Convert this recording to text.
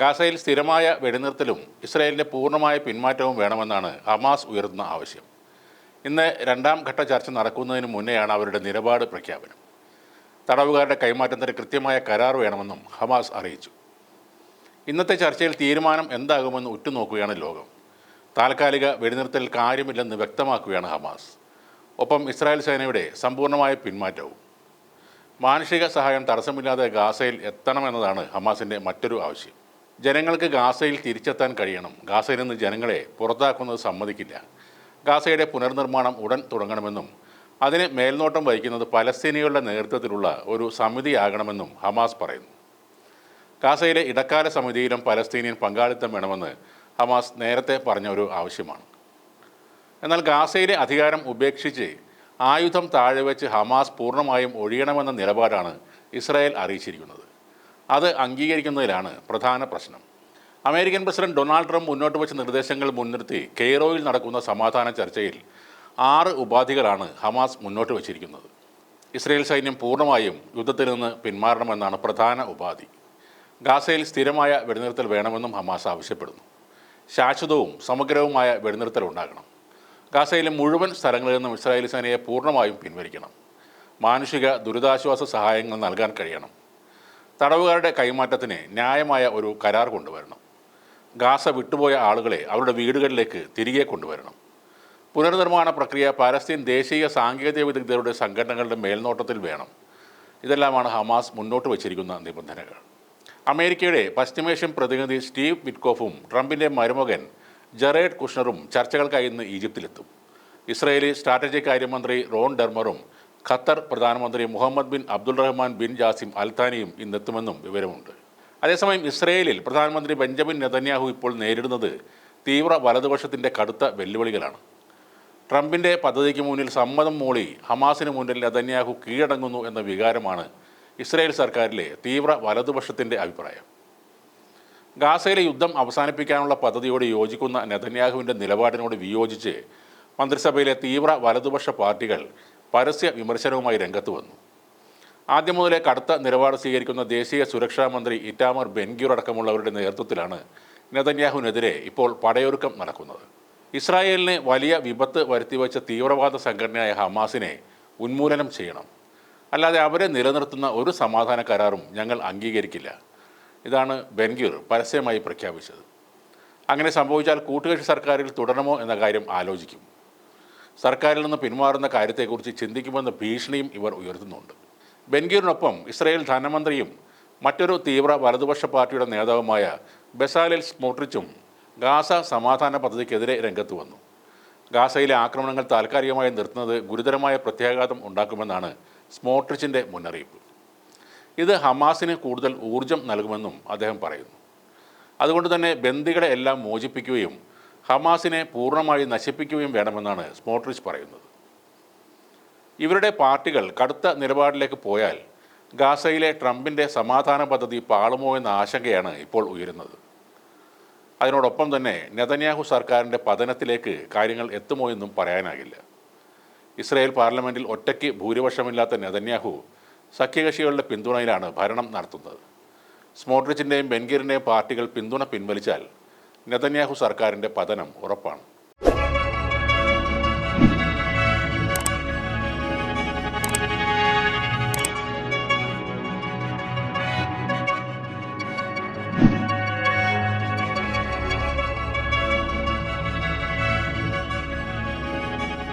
ഗാസയിൽ സ്ഥിരമായ വെടിനിർത്തലും ഇസ്രായേലിന്റെ പൂർണമായ പിന്മാറ്റവും വേണമെന്നാണ് ഹമാസ് ഉയർത്തുന്ന ആവശ്യം. ഇന്ന് രണ്ടാം ഘട്ട ചർച്ച നടക്കുന്നതിന് മുന്നെയാണ് അവരുടെ നിലപാട് പ്രഖ്യാപനം. തടവുകാരുടെ കൈമാറ്റത്തിന് കൃത്യമായ കരാർ വേണമെന്നും ഹമാസ് അറിയിച്ചു. ഇന്നത്തെ ചർച്ചയിൽ തീരുമാനം എന്താകുമെന്ന് ഉറ്റുനോക്കുകയാണ് ലോകം. താൽക്കാലിക വെടിനിർത്തൽ കാര്യമില്ലെന്ന് വ്യക്തമാക്കുകയാണ് ഹമാസ്. ഒപ്പം ഇസ്രായേൽ സേനയുടെ സമ്പൂർണമായ പിന്മാറ്റവും. മാനുഷിക സഹായം തടസ്സമില്ലാതെ ഗാസയിൽ എത്തണമെന്നതാണ് ഹമാസിന്റെ മറ്റൊരു ആവശ്യം. ജനങ്ങൾക്ക് ഗാസയിൽ തിരിച്ചെത്താൻ കഴിയണം. ഗാസയിൽ നിന്ന് ജനങ്ങളെ പുറത്താക്കുന്നത് സമ്മതിക്കില്ല. ഗാസയുടെ പുനർനിർമ്മാണം ഉടൻ തുടങ്ങണമെന്നും അതിന് മേൽനോട്ടം വഹിക്കുന്നത് പലസ്തീനികളുടെ നേതൃത്വത്തിലുള്ള ഒരു സമിതിയാകണമെന്നും ഹമാസ് പറയുന്നു. ഗാസയിലെ ഇടക്കാല സമിതിയിലും പലസ്തീനിയൻ പങ്കാളിത്തം വേണമെന്ന് ഹമാസ് നേരത്തെ പറഞ്ഞ ഒരു ആവശ്യമാണ്. എന്നാൽ ഗാസയിലെ അധികാരം ഉപേക്ഷിച്ച് ആയുധം താഴെ വെച്ച് ഹമാസ് പൂർണമായും ഒഴിയണമെന്ന നിലപാടാണ് ഇസ്രായേൽ അറിയിച്ചിരിക്കുന്നത്. അത് അംഗീകരിക്കുന്നതിലാണ് പ്രധാന പ്രശ്നം. അമേരിക്കൻ പ്രസിഡന്റ് ഡൊണാൾഡ് ട്രംപ് മുന്നോട്ട് വെച്ച നിർദ്ദേശങ്ങൾ മുൻനിർത്തി കെയ്റോയിൽ നടക്കുന്ന സമാധാന ചർച്ചയിൽ ആറ് ഉപാധികളാണ് ഹമാസ് മുന്നോട്ട് വച്ചിരിക്കുന്നത്. ഇസ്രയേൽ സൈന്യം പൂർണമായും യുദ്ധത്തിൽ നിന്ന് പിന്മാറണമെന്നാണ് പ്രധാന ഉപാധി. ഗാസയിൽ സ്ഥിരമായ വെടിനിർത്തൽ വേണമെന്നും ഹമാസ് ആവശ്യപ്പെടുന്നു. ശാശ്വതവും സമഗ്രവുമായ വെടിനിർത്തൽ ഉണ്ടാകണം. ഗാസയിലെ മുഴുവൻ സ്ഥലങ്ങളിൽ നിന്നും ഇസ്രായേൽ സേനയെ പൂർണമായും പിൻവലിക്കണം. മാനുഷിക ദുരിതാശ്വാസ സഹായങ്ങൾ നൽകാൻ കഴിയണം. തടവുകാരുടെ കൈമാറ്റത്തിന് ന്യായമായ ഒരു കരാർ കൊണ്ടുവരണം. ഗാസ വിട്ടുപോയ ആളുകളെ അവരുടെ വീടുകളിലേക്ക് തിരികെ കൊണ്ടുവരണം. പുനർനിർമ്മാണ പ്രക്രിയ പാലസ്തീൻ ദേശീയ സാങ്കേതിക വിദഗ്ധരുടെ സംഘടനകളുടെ മേൽനോട്ടത്തിൽ വേണം. ഇതെല്ലാമാണ് ഹമാസ് മുന്നോട്ട് വച്ചിരിക്കുന്ന നിബന്ധനകൾ. അമേരിക്കയുടെ പശ്ചിമേഷ്യൻ പ്രതിനിധി സ്റ്റീവ് വിറ്റ്കോഫും ട്രംപിന്റെ മരുമകൻ ജറേഡ് കുഷ്ണറും ചർച്ചകൾക്കായി ഇന്ന് ഈജിപ്തിലെത്തും. ഇസ്രയേലി സ്ട്രാറ്റജിക് കാര്യമന്ത്രി റോൺ ഡെർമറും ഖത്തർ പ്രധാനമന്ത്രി Mohammed bin Abdul Rahman bin Jassim അൽത്താനിയും ഇന്നെത്തുമെന്നും വിവരമുണ്ട്. അതേസമയം ഇസ്രയേലിൽ പ്രധാനമന്ത്രി ബെഞ്ചമിൻ നെതന്യാഹു ഇപ്പോൾ നേരിടുന്നത് തീവ്ര വലതുപക്ഷത്തിന്റെ കടുത്ത വെല്ലുവിളികളാണ്. ട്രംപിന്റെ പദ്ധതിക്ക് മുന്നിൽ സമ്മതം മൂളി ഹമാസിന് മുന്നിൽ നെതന്യാഹു കീഴടങ്ങുന്നു എന്ന വികാരമാണ് ഇസ്രായേൽ സർക്കാരിലെ തീവ്ര വലതുപക്ഷത്തിന്റെ അഭിപ്രായം. ഗാസയിലെ യുദ്ധം അവസാനിപ്പിക്കാനുള്ള പദ്ധതിയോട് യോജിക്കുന്ന നെതന്യാഹുവിന്റെ നിലപാടിനോട് വിയോജിച്ച് മന്ത്രിസഭയിലെ തീവ്ര വലതുപക്ഷ പാർട്ടികൾ പരസ്യ വിമർശനവുമായി രംഗത്ത് വന്നു. ആദ്യം മുതലേ കടുത്ത നിലപാട് സ്വീകരിക്കുന്ന ദേശീയ സുരക്ഷാ മന്ത്രി ഇറ്റാമർ ബെൻഗ്യൂർ അടക്കമുള്ളവരുടെ നേതൃത്വത്തിലാണ് നെതന്യാഹുവിനെതിരെ ഇപ്പോൾ പടയൊരുക്കം നടക്കുന്നത്. ഇസ്രായേലിന് വലിയ വിപത്ത് വരുത്തിവെച്ച തീവ്രവാദ സംഘടനയായ ഹമാസിനെ ഉന്മൂലനം ചെയ്യണം. അല്ലാതെ അവരെ നിലനിർത്തുന്ന ഒരു സമാധാന കരാറും ഞങ്ങൾ അംഗീകരിക്കില്ല. ഇതാണ് ബെൻഗ്യൂർ പരസ്യമായി പ്രഖ്യാപിച്ചത്. അങ്ങനെ സംഭവിച്ചാൽ കൂട്ടുകക്ഷി സർക്കാരിൽ തുടരണമോ എന്ന കാര്യം ആലോചിക്കും. സർക്കാരിൽ നിന്ന് പിന്മാറുന്ന കാര്യത്തെക്കുറിച്ച് ചിന്തിക്കുമെന്ന ഭീഷണിയും ഇവർ ഉയർത്തുന്നുണ്ട്. ബെൻഗീറിനൊപ്പം ഇസ്രായേൽ ധനമന്ത്രിയും മറ്റൊരു തീവ്ര വലതുപക്ഷ പാർട്ടിയുടെ നേതാവുമായ ബെസാലിൽ സ്മോട്രിച്ചും ഗാസ സമാധാന പദ്ധതിക്കെതിരെ രംഗത്ത് വന്നു. ഗാസയിലെ ആക്രമണങ്ങൾ താൽക്കാലികമായി നിർത്തുന്നത് ഗുരുതരമായ പ്രത്യാഘാതം ഉണ്ടാക്കുമെന്നാണ് സ്മോട്രിച്ചിന്റെ മുന്നറിയിപ്പ്. ഇത് ഹമാസിന് കൂടുതൽ ഊർജം നൽകുമെന്നും അദ്ദേഹം പറയുന്നു. അതുകൊണ്ട് തന്നെ ബന്ദികളെ എല്ലാം മോചിപ്പിക്കുകയും ഹമാസിനെ പൂർണമായി നശിപ്പിക്കുകയും വേണമെന്നാണ് സ്മോട്രിച്ച് പറയുന്നത്. ഇവരുടെ പാർട്ടികൾ കടുത്ത നിലപാടിലേക്ക് പോയാൽ ഗാസയിലെ ട്രംപിന്റെ സമാധാന പദ്ധതി പാളുമോ എന്ന ആശങ്കയാണ് ഇപ്പോൾ ഉയരുന്നത്. അതിനോടൊപ്പം തന്നെ നെതന്യാഹു സർക്കാരിന്റെ പതനത്തിലേക്ക് കാര്യങ്ങൾ എത്തുമോ എന്നും പറയാനാകില്ല. ഇസ്രായേൽ പാർലമെന്റിൽ ഒറ്റയ്ക്ക് ഭൂരിപക്ഷമില്ലാത്ത നെതന്യാഹു സഖ്യകക്ഷികളുടെ പിന്തുണയിലാണ് ഭരണം നടത്തുന്നത്. സ്മോട്രിച്ചിന്റെയും ബെൻഗീറിന്റെയും പാർട്ടികൾ പിന്തുണ പിൻവലിച്ചാൽ നെതന്യാഹു സർക്കാരിന്റെ പതനം ഉറപ്പാണ്.